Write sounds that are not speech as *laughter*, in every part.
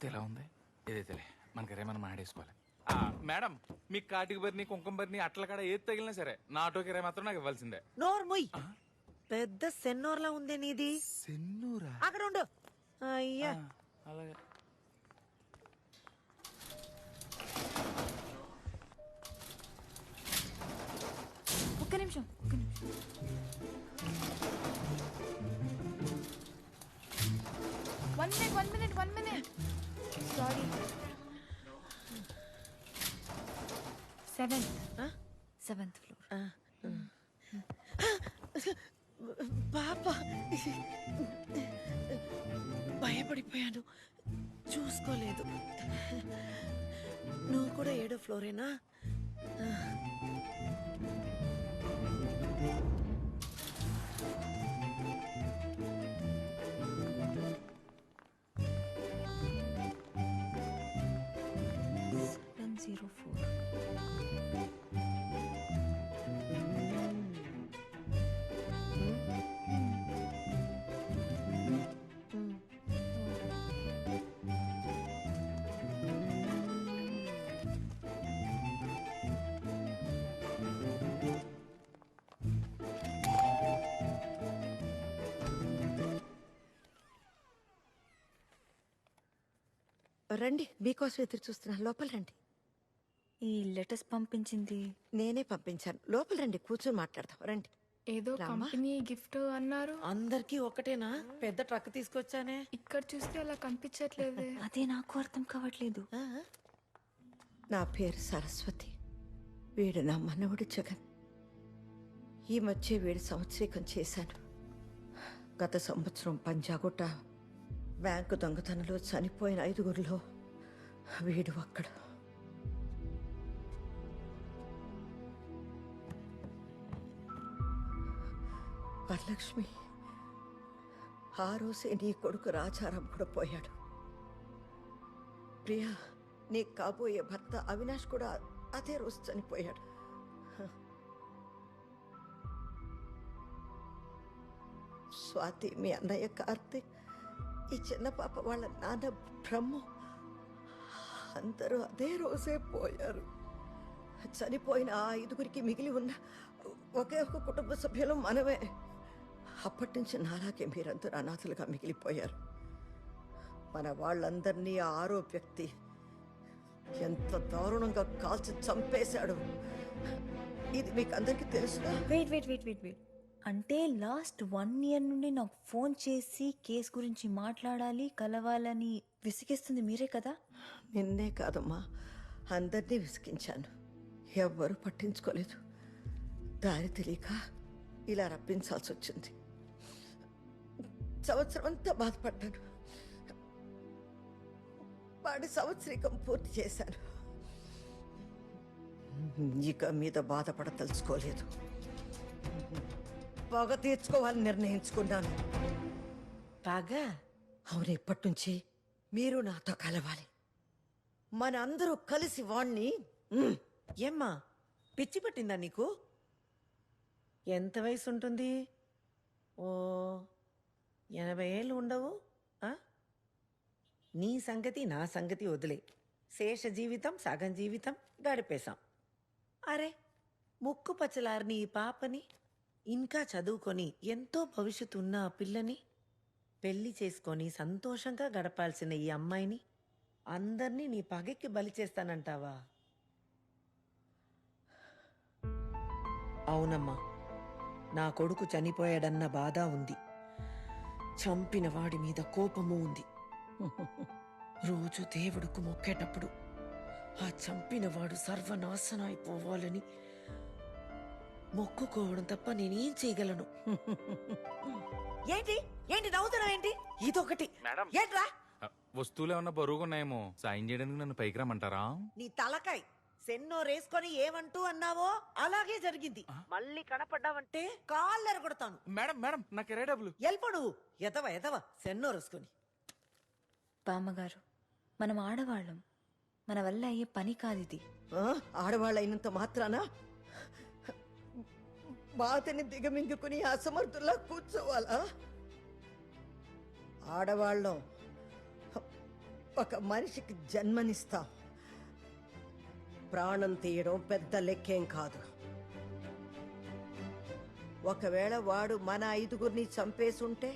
చూస్తే ఎలా ఉంది? ఏదైతేలే మనకి రేమన్నా మాడేసుకోవాలి ఆ, మేడం మీ కాటికి బరిని కుంకుమ బరిని అట్ల కాడ ఏది తగిలినా సరే నా ఆటోకి రే మాత్రం నాకు ఇవ్వాల్సిందే. నోర్ముయ్ పెద్ద సెన్నోర్లా ఉందే నీది. సెన్నూరా? అక్కడ ఉండు. అయ్యా. అలాగే. ఒక్క నిమిషం ఒక్క నిమిషం. One minute one minute one minute seventh seventh floor పాప. భయపడిపోయాను. చూసుకోలేదు. నువ్వు కూడా ఏడో ఫ్లోరేనా? సెవెన్ జీరో ఫోర్ రండి మీకోసం ఎదురు చూస్తున్నా. లోపల రండి. ఈ లెటర్స్ పంపించింది. నేనే పంపించాను. లోపల రండి కూర్చొని మాట్లాడదాం. రండి. ఏదో కంపెనీ గిఫ్ట్ అన్నారు. అందరికీ ఒకటేనా? పెద్ద ట్రక్ తీసుకొచ్చానే. ఇక్కడ చూస్తే అలా కనిపించట్లేదే. *laughs* అదే నాకు అర్థం కావట్లేదు? నా పేరు సరస్వతి. వీడు నా మనవడు జగన్. ఈ మధ్య వీడు సంవత్సరీకం చేశాను. గత సంవత్సరం పంజాగుట్ట బ్యాంకు దొంగతనంలో చనిపోయిన ఐదుగురిలో వీడు అక్కడ వరలక్ష్మి ఆ రోజే నీ కొడుకు రాజారాం కూడా పోయాడు. ప్రియా నీ కాబోయే భర్త అవినాష్ కూడా అదే రోజు చనిపోయాడు. స్వాతి మీ అన్నయ్య కార్తీక్ ఈ చిన్న పాప వాళ్ళ నాన్న బ్రహ్మ. అందరూ అదే రోజే పోయారు. చనిపోయిన ఆ ఐదుగురికి మిగిలి ఉన్న ఒకే ఒక కుటుంబ సభ్యులు మనమే. అప్పటి నుంచి నాలాగే మీరందరూ అనాథలుగా మిగిలిపోయారు. మన వాళ్ళందరినీ ఆరో వ్యక్తి ఎంత దారుణంగా కాల్చి చంపేశాడు. ఇది మీకు అందరికీ తెలుసుగా? Wait wait wait wait wait. అంటే లాస్ట్ వన్ ఇయర్ నుండి నాకు ఫోన్ చేసి కేస్ గురించి మాట్లాడాలి కలవాలని విసిగిస్తుంది మీరే కదా? నిన్నే కాదమ్మా అందరినీ విసిగించాను. ఎవ్వరూ పట్టించుకోలేదు. దారి తెలియక ఇలా రప్పించాల్సి వచ్చింది సంవత్సరం అంతా బాధపడ్డాను. వాడి సంవత్సరికం పూర్తి చేశాను. ఇక మీద బాధపడదలుచుకోలేదు. పగ తీర్చుకోవాలని నిర్ణయించుకున్నాను. బాగా? అవును ఇప్పటి నుంచి మీరు నాతో కలవాలి. మన అందరూ కలిసి వాణ్ణి ఏమ్మా పిచ్చి పట్టిందా నీకు? ఎంత వయసు ఉంటుంది ఓ ఎనభై ఏళ్ళు ఉండవు? నీ సంగతి నా సంగతి వదిలే. శేష జీవితం సగం జీవితం గడిపేశాం. అరే ముక్కు పచ్చలారిని ఈ పాపని ఇంకా చదువుకొని ఎంతో భవిష్యత్తు ఉన్న ఆ పిల్లని పెళ్ళి చేసుకొని సంతోషంగా గడపాల్సిన ఈ అమ్మాయిని అందర్నీ నీ పగెక్కి బలి చేస్తానంటావా? అవునమ్మా నా కొడుకు చనిపోయాడన్న బాధ ఉంది. చంపిన వాడి మీద కోపము ఉంది. రోజు దేవుడుకు మొక్కేటప్పుడు ఆ చంపినవాడు సర్వనాశనం అయిపోవాలని మొక్కుకోవడం తప్ప నేనేం చేయగలను. *laughs* ఏంటి? ఏంటి నవ్వుతున్నావు ఏంటి? ఇదొకటి. మేడం. ఏంట్రా? వస్తువులు ఏమన్నా బరువుగా ఉన్నాయేమో సాయం చేయడానికి నన్ను పైకి రమ్మంటారా? నీ తలకాయ్. సెన్నో రేసుకొని ఏమంటూ అన్నావో అలాగే జరిగింది. మళ్ళీ కనపడ్డావంటే కాళ్ళు కొడతాను మేడం మేడం నాకు ఎరే డబ్బులు. ఎల్పడు ఎదవ ఎదవ. సెన్నో రేసుకొని బామ్మగారు మనం ఆడవాళ్ళం. మన వల్ల అయ్యే పని కాదు ఇది. ఆ, ఆడవాళ్ళైనంత మాత్రాన? బాధని దిగమింగుకుని అసమర్థుల్లా కూర్చోవాలా? ఆడవాళ్ళం ఒక మనిషికి జన్మనిస్తాం. ప్రాణం తీయడం పెద్ద లెక్కేం కాదు. ఒకవేళ వాడు మన ఐదుగురిని చంపేసుంటే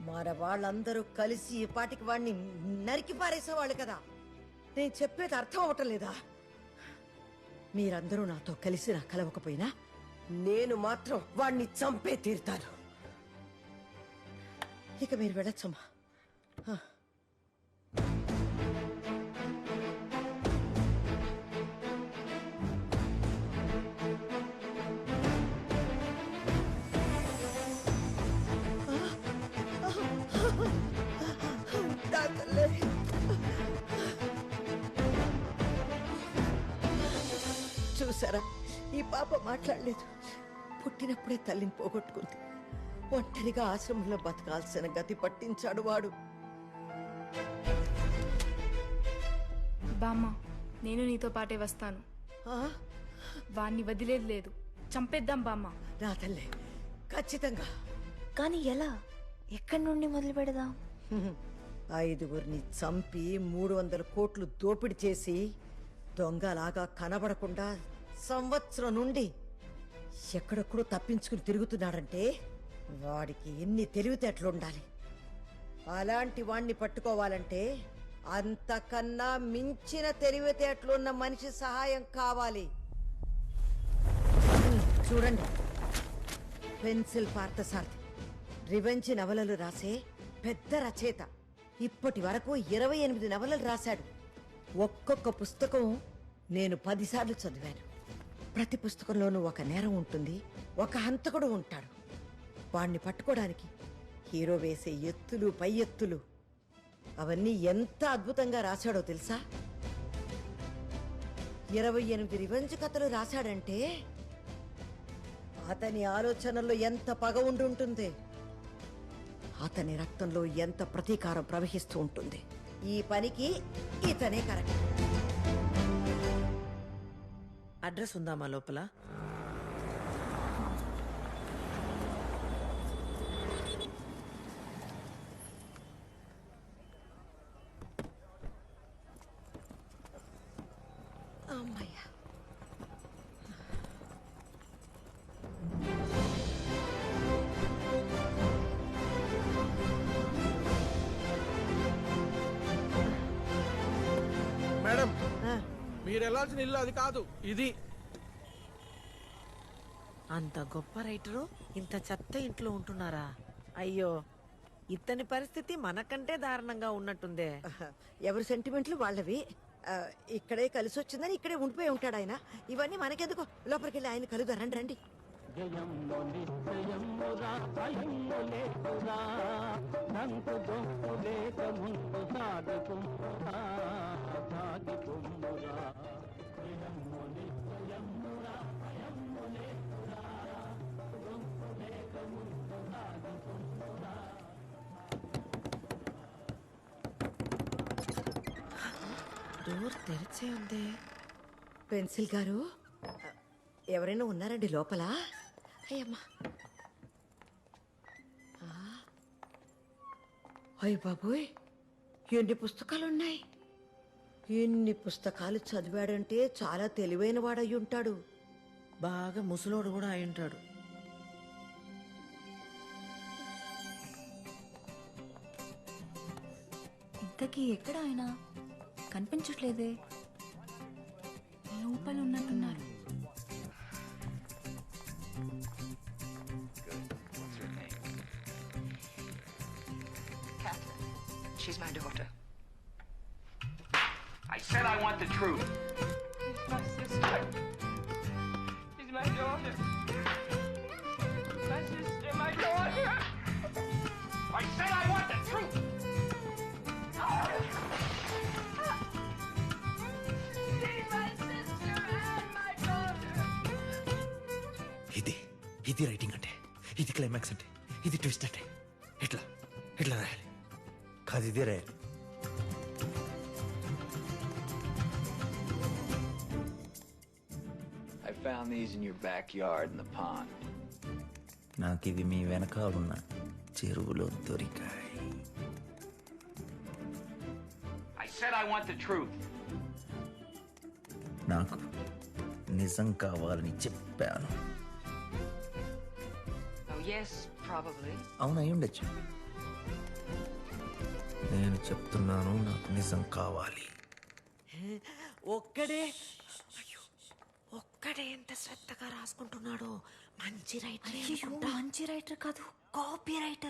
మన వాళ్ళందరూ కలిసి ఈ పాటికి వాడిని నరికి పారేసేవాళ్ళు కదా. నేను చెప్పేది అర్థం అవటం లేదా? మీరందరూ నాతో కలిసి నా కలవకపోయినా నేను మాత్రం వాడిని చంపే తీరుతాను. ఇక మీరు వెళ్ళొచ్చమ్మా. చూసారా? పాప మాట్లాడలేదు. పుట్టినప్పుడే తల్లిని పోగొట్టుకుంది. ఒంటరిగా ఆశ్రమంలో బతకాల్సిన గతి పట్టించాడు వాడు. బామ్మ నేను నీతో పాటే వస్తాను. ఆ? వాణ్ణి వదిలేదు లేదు. చంపేద్దాం బామ్మ. నా తల్లే. ఖచ్చితంగా. కానీ ఎలా? ఎక్కడి నుండి మొదలు పెడదాం? హ్మ్. *laughs* ఐదుగురిని చంపి మూడు వందల కోట్లు దోపిడీ చేసి దొంగలాగా కనబడకుండా సంవత్సరం నుండి ఎక్కడెక్కడో తప్పించుకుని తిరుగుతున్నాడంటే వాడికి ఎన్ని తెలివితేటలుండాలి అలాంటి వాణ్ణి పట్టుకోవాలంటే అంతకన్నా మించిన తెలివితేటలున్న మనిషి సహాయం కావాలి. చూడండి. పెన్సిల్ పార్థసార్థి. రివెంజ్ నవలలు రాసే పెద్ద రచయిత. ఇప్పటి వరకు ఇరవై ఎనిమిది నవలలు రాశాడు. ఒక్కొక్క పుస్తకం నేను పదిసార్లు చదివాను. ప్రతి పుస్తకంలోనూ ఒక నేరం ఉంటుంది ఒక హంతకుడు ఉంటాడు. వాణ్ణి పట్టుకోవడానికి హీరో వేసే ఎత్తులు పై ఎత్తులు. అవన్నీ ఎంత అద్భుతంగా రాశాడో తెలుసా? ఇరవై ఎనిమిది రివెంజ్ కథలు రాశాడంటే అతని ఆలోచనల్లో ఎంత పగ ఉండి ఉంటుంది. అతని రక్తంలో ఎంత ప్రతీకారం ప్రవహిస్తూ ఉంటుంది. ఈ పనికి ఇతనే కరెక్ట్. అడ్రస్ ఉందా మా లోపల? అమ్మయ్యా. మీరు వెళ్ళాల్సిన ఇల్లు అది కాదు ఇది. అంత గొప్ప రైటరు ఇంత చెత్త ఇంట్లో ఉంటున్నారా? అయ్యో ఇతని పరిస్థితి మనకంటే దారుణంగా ఉన్నట్టుందే. *laughs* ఎవరి సెంటిమెంట్లు వాళ్ళవి? ఆ, ఇక్కడే కలిసి వచ్చిందని ఇక్కడే ఉండిపోయి ఉంటాడు ఆయన. ఇవన్నీ మనకెందుకు? లోపలికి వెళ్ళి ఆయన కలుదా రండి. రండి డోర్ తెరిచే ఉంది. పెన్సిల్ గారు ఎవరైనా ఉన్నారండి లోపల? అయ్యమ్మా. బాబోయ్ ఎన్ని పుస్తకాలు ఉన్నాయి ఎన్ని పుస్తకాలు చదివాడంటే చాలా తెలివైన వాడయి ఉంటాడు బాగా ముసలోడు కూడా అయి ఉంటాడు ఇంతకీ ఎక్కడ ఆయన? కనిపించట్లేదే. లోపల ఉన్నట్టున్నారు She's my daughter. I said I want the truth. She's my sister. She's my daughter. My sister, my daughter. I said I want the truth. She's my sister and my daughter. ఇది ఇది writing అంటే ఇది climax అంటే ఇది twist అంటే ఎట్లా ఎట్లా రాయాలి కాదు ఇదే రాయాలి found these in your backyard in the pond. నాకు ఇది మీ వెనకాలన్న చెరువులో దొరికాయి said I want the truth. నాకు నిజం కావాలని చెప్పాను Oh, yes, probably. అవును అయి ఉండొచ్చు నేను చెప్తున్నాను నాకు నిజం కావాలి ఒక్కడే ఒక్కడే ఎంత శ్రద్ధగా రాసుకుంటున్నాడో. మంచి రైటర్ మంచి రైటర్ కాదు కాపీ రైటర్.